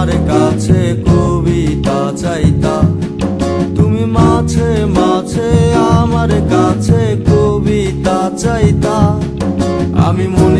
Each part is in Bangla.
আমার কাছে কবিতা চাইতা। তুমি মাঝে মাঝে আমার কাছে কবিতা চাইতা। আমি মনের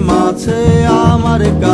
মাঝে আমার কাছে